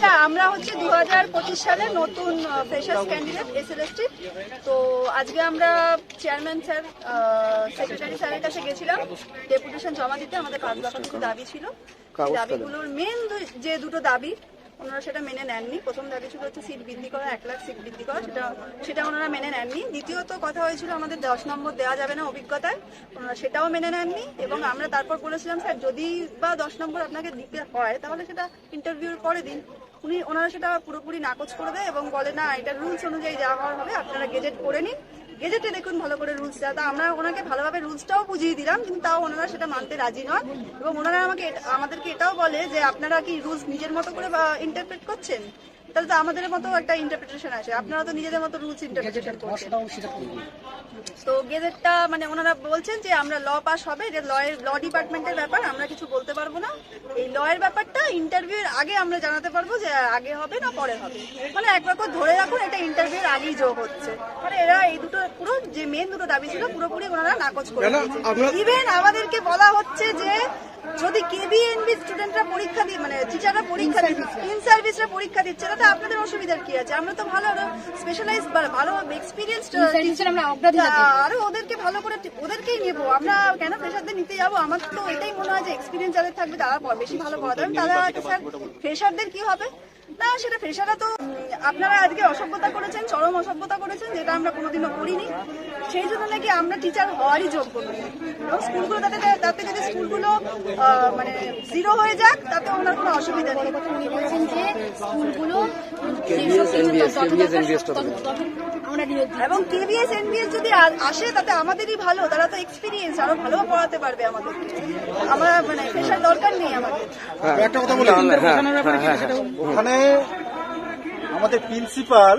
আচ্ছা আমরা হচ্ছে দু হাজার পঁচিশ সালে নতুন ফ্রেশার্স ক্যান্ডিডেট এসএলএসটি তো আজকে আমরা চেয়ারম্যান স্যার সেক্রেটারি স্যারের কাছে গেছিলাম। ডেপুটেশন জমা দিতে আমাদের পাঁচ দফা কিছু দাবি ছিল। দাবিগুলোর মেন যে দুটো দাবি ওনারা সেটা মেনে নেননি। প্রথম দাবি ছিল হচ্ছে সিট বৃদ্ধি করা এক লাখ সিট বৃদ্ধি করা সেটা সেটা ওনারা মেনে নেননি। দ্বিতীয়ত কথা হয়েছিল আমাদের দশ নম্বর দেওয়া যাবে না অভিজ্ঞতায় ওনারা সেটাও মেনে নেননি। এবং আমরা তারপর বলেছিলাম স্যার যদি বা দশ নম্বর আপনাকে দিতে হয় তাহলে সেটা ইন্টারভিউর পরে দিন উনি ওনারা সেটা পুরোপুরি নাকচ করে দেয় এবং বলে, না, এটা রুলস অনুযায়ী যা হওয়ার হবে, আপনারা গেজেট করে নিন। গেজেটে দেখুন ভালো করে রুলস তা আমরা ওনাকে ভালোভাবে রুলসটাও বুঝিয়ে দিলাম, কিন্তু তাও ওনারা সেটা মানতে রাজি নন। এবং ওনারা আমাকে আমাদেরকে এটাও বলে যে, আপনারা কি রুলস নিজের মতো করে ইন্টারপ্রেট করছেন? তাহলে তো আমাদের মতো একটা ইন্টারপ্রিটেশন আছে। আপনারা তো নিজেদের মতো রুলস ইন্টারপ্রিটেশন করছেন। তো গেজেটটা মানে ওনারা বলছেন যে আমরা ল পাস হবে যে লয়ের ল ডিপার্টমেন্টের ব্যাপার আমরা কিছু বলতে পারব না। এই লয়ের ব্যাপারটা ইন্টারভিউর আগে আমরা জানাতে পারব যে আগে হবে না পরে হবে। মানে এক রকম ধরে রাখুন এটা ইন্টারভিউর আগেই যোগ হচ্ছে। মানে এরা এই দুটো পুরো যে মেন দুটো দাবি ছিল পুরোপুরি ওনারা নাকচ করে ইভেন আমাদেরকে বলা হচ্ছে যে যদি কেবিএনবি স্টুডেন্টরা পরীক্ষা দিয়ে মানে টিচাররা পরীক্ষা দিচ্ছে ইন সার্ভিসরা পরীক্ষা দিচ্ছে তাতে আপনাদের অসুবিধার কি আছে? আমরা তো ভালো স্পেশালাইজ ভালো এক্সপিরিয়েন্স আমরা অগ্রাধিকার আরও ওদেরকে ভালো করে ওদেরকেই নেব। আমরা কেন ফ্রেশারদের নিতে যাব? আমার তো এটাই মনে হয় যে এক্সপিরিয়েন্স যাদের থাকবে তারা বেশি ভালো পড়াতে তাহলে ফ্রেশারদের কি হবে? না সেটা ফ্রেশাররা তো আপনারা আজকে অসভ্যতা করেছেন চরম অসভ্যতা করেছেন যেটা আমরা কোনোদিনও করিনি। সেই জন্য নাকি আমরা টিচার হওয়ারই যোগ্য নই। এবং স্কুলগুলো তাতে তাতে যদি স্কুলগুলো মানে জিরো হয়ে যাক তাতে ওনার কোনো অসুবিধা নেই। উনি বলছেন যে স্কুলগুলো। এবং কেবিএস এনবিএস যদি আসে তাতে আমাদেরই ভালো তারা তো এক্সপিরিয়েন্স আরও ভালো পড়াতে পারবে আমাদের। আমরা মানে পেশার দরকার নেই আমাদের। একটা কথা বলি। হ্যাঁ হ্যাঁ হ্যাঁ হ্যাঁ। ওখানে আমাদের প্রিন্সিপাল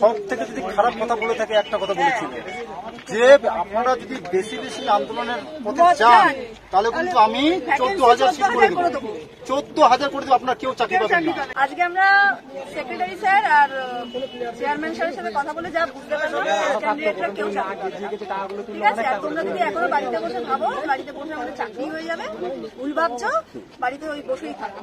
সব থেকে যদি খারাপ কথা বলে থাকে একটা কথা বলেছিল। যে আপনারা যদি বেশি বেশি আন্দোলনের পথে যান চান, তাহলে কিন্তু আমি চোদ্দ হাজার সিট করে 14,000 দেবো। চোদ্দ হাজার করে দেবো আপনার কেউ চাকরি পাবেন না। আজকে আমরা সেক্রেটারি স্যার আর চেয়ারম্যান স্যারের সাথে কথা বলে যা বুঝতে পারলাম কেউ চাকরি পাবে না। ঠিক আছে? আর তোমরা যদি এখনও বাড়িতে বসে ভাবো বাড়িতে বসে আমাদের চাকরি হয়ে যাবে। ভুল ভাবছ বাড়িতে ওই বসেই থাকো।